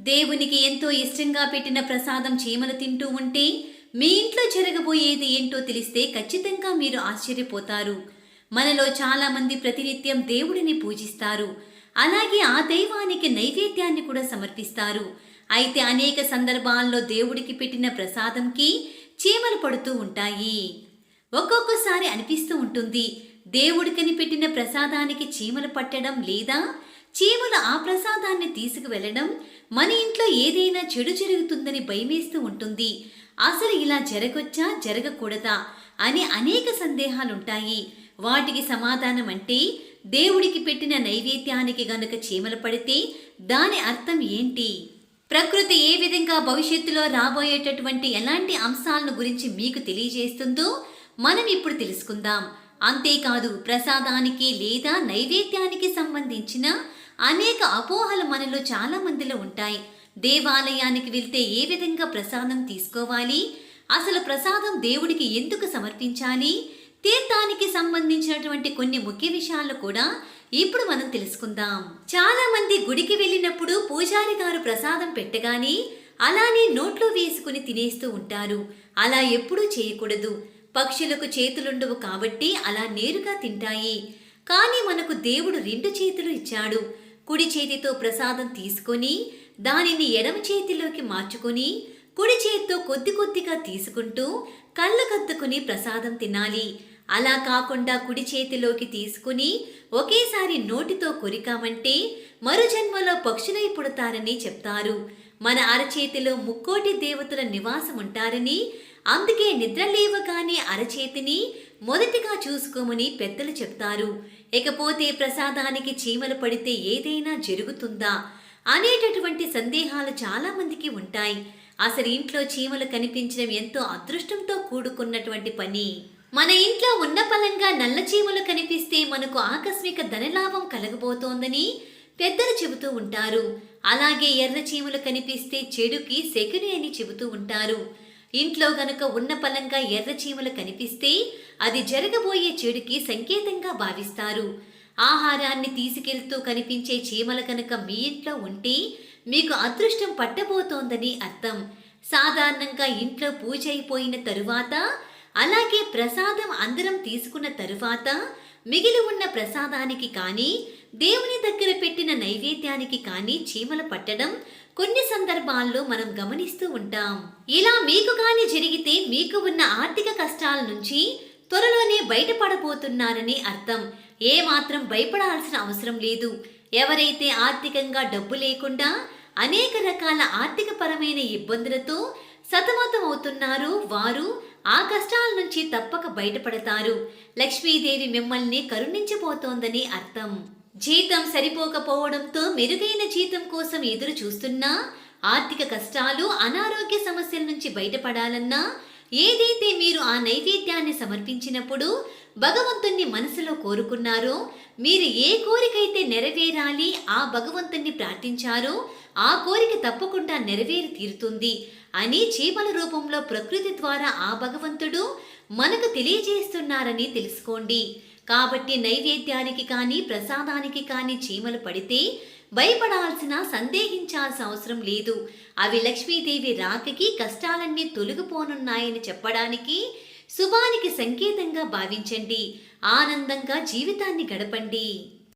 దేవునికి ఎంతో ఇష్టంగా పెట్టిన ప్రసాదం చీమలు తింటూ ఉంటే మీ ఇంట్లో జరగబోయేది ఏంటో తెలిస్తే ఖచ్చితంగా మీరు ఆశ్చర్యపోతారు. మనలో చాలామంది ప్రతినిత్యం దేవుడిని పూజిస్తారు. అలాగే ఆ దైవానికి నైవేద్యాన్ని కూడా సమర్పిస్తారు. అయితే అనేక సందర్భాల్లో దేవుడికి పెట్టిన ప్రసాదంకి చీమలు పడుతూ ఉంటాయి. ఒక్కొక్కసారి అనిపిస్తూ ఉంటుంది దేవుడికని పెట్టిన ప్రసాదానికి చీమలు పట్టడం లేదా చీమలు ఆ ప్రసాదాన్ని తీసుకువెళ్ళడం మన ఇంట్లో ఏదైనా చెడు జరుగుతుందని భయమేస్తూ ఉంటుంది. అసలు ఇలా జరగొచ్చా జరగకూడదా అని అనేక సందేహాలుంటాయి. వాటికి సమాధానం అంటే దేవుడికి పెట్టిన నైవేద్యానికి గనుక చీమలు పడితే దాని అర్థం ఏంటి? ప్రకృతి ఏ విధంగా భవిష్యత్తులో రాబోయేటటువంటి ఎలాంటి అంశాలను గురించి మీకు తెలియజేస్తుందో మనం ఇప్పుడు తెలుసుకుందాం. అంతేకాదు ప్రసాదానికి లేదా నైవేద్యానికి సంబంధించిన అనేక అపోహలు మనలో చాలా మందిలో ఉంటాయి. దేవాలయానికి వెళ్తే ఏ విధంగా ప్రసాదం తీసుకోవాలి? అసలు ప్రసాదం దేవుడికి ఎందుకు సమర్పించాలి? తీర్థానికి సంబంధించినటువంటి కొన్ని ముఖ్య విషయాలు కూడా ఇప్పుడు మనం తెలుసుకుందాం. చాలా మంది గుడికి వెళ్ళినప్పుడు పూజారి గారు ప్రసాదం పెట్టగానే అలానే నోట్లో వేసుకుని తినేస్తూ ఉంటారు. అలా ఎప్పుడూ చేయకూడదు. పక్షులకు చేతులుండవు కాబట్టి అలా నేరుగా తింటాయి. కానీ మనకు దేవుడు రెండు చేతులు ఇచ్చాడు. కుడి చేతితో ప్రసాదం తీసుకొని దానిని ఎడమ చేతిలోకి మార్చుకొని కుడి చేతితో కొద్ది కొద్దిగా తీసుకుంటూ కళ్ళకద్దుకుని ప్రసాదం తినాలి. అలా కాకుండా కుడి చేతిలోకి తీసుకుని ఒకేసారి నోటితో కొరికామంటే మరు జన్మలో పక్షులై పుడతారని చెప్తారు. మన అరచేతిలో ముక్కోటి దేవతల నివాసం ఉంటారని అందుకే నిద్ర లేవగానే అరచేతిని మొదటిగా చూసుకోమని పెద్దలు చెప్తారు. ఇకపోతే ప్రసాదానికి చీమలు పడితే ఏదైనా జరుగుతుందా? అనేటటువంటి సందేహాలు చాలామందికి ఉంటాయి. అసలు ఇంట్లో చీమలు కనిపించడం ఎంతో అదృష్టంతో కూడుకున్నటువంటి పని. మన ఇంట్లో ఉన్న పలంగా నల్ల చీమలు కనిపిస్తే మనకు ఆకస్మిక ధనలాభం కలగబోతోందని పెద్దలు చెబుతూ ఉంటారు. అలాగే ఎర్ర చీమలు కనిపిస్తే చెడుకి శకుని అని చెబుతూ ఉంటారు. ఇంట్లో గనుక ఉన్న పలంగా ఎర్ర చీమలు కనిపిస్తే అది జరగబోయే చెడుకి సంకేతంగా భావిస్తారు. ఆహారాన్ని తీసుకెళ్తూ కనిపించే చీమల కనుక మీ ఇంట్లో ఉంటే మీకు అదృష్టం పట్టబోతోందని అర్థం. సాధారణంగా ఇంట్లో పూజ అయిపోయిన తరువాత అలాగే ప్రసాదం అందరం తీసుకున్న తరువాత మిగిలి ఉన్న ప్రసాదానికి కానీ దేవుని దగ్గర పెట్టిన నైవేద్యానికి కానీ చీమలు పట్టడం కొన్ని సందర్భాల్లో మనం గమనిస్తూ ఉంటాం. ఇలా మీకు కానీ జరిగితే మీకు ఉన్న ఆర్థిక కష్టాల నుంచి త్వరలోనే బయటపడబోతున్నారని అర్థం. ఏ మాత్రం భయపడాల్సిన అవసరం లేదు. ఎవరైతే ఆర్థికంగా డబ్బు లేకుండా అనేక రకాల ఆర్థిక పరమైన ఇబ్బందులతో సతమతం అవుతున్నారో వారు ఆ కష్టాల నుంచి తప్పక బయటపడతారు. లక్ష్మీదేవి మిమ్మల్ని కరుణించబోతోందని అర్థం. జీతం సరిపోకపోవడంతో మెరుగైన జీతం కోసం ఎదురు చూస్తున్నా ఆర్థిక కష్టాలు అనారోగ్య సమస్యల నుంచి బయటపడాలన్నా ఏదైతే మీరు ఆ నైవేద్యాన్ని సమర్పించినప్పుడు భగవంతుణ్ణి మనసులో కోరుకున్నారో మీరు ఏ కోరికైతే నెరవేరాలి ఆ భగవంతుణ్ణి ప్రార్థించారో ఆ కోరిక తప్పకుండా నెరవేరి తీరుతుంది అని చీమల రూపంలో ప్రకృతి ద్వారా ఆ భగవంతుడు మనకు తెలియజేస్తున్నారని తెలుసుకోండి. కాబట్టి నైవేద్యానికి కానీ ప్రసాదానికి కానీ చీమలు పడితే భయపడాల్సిన సందేహించాల్సిన అవసరం లేదు. అవి లక్ష్మీదేవి రాకకి కష్టాలన్నీ తొలగిపోనున్నాయని చెప్పడానికి శుభానికి సంకేతంగా భావించండి. ఆనందంగా జీవితాన్ని గడపండి.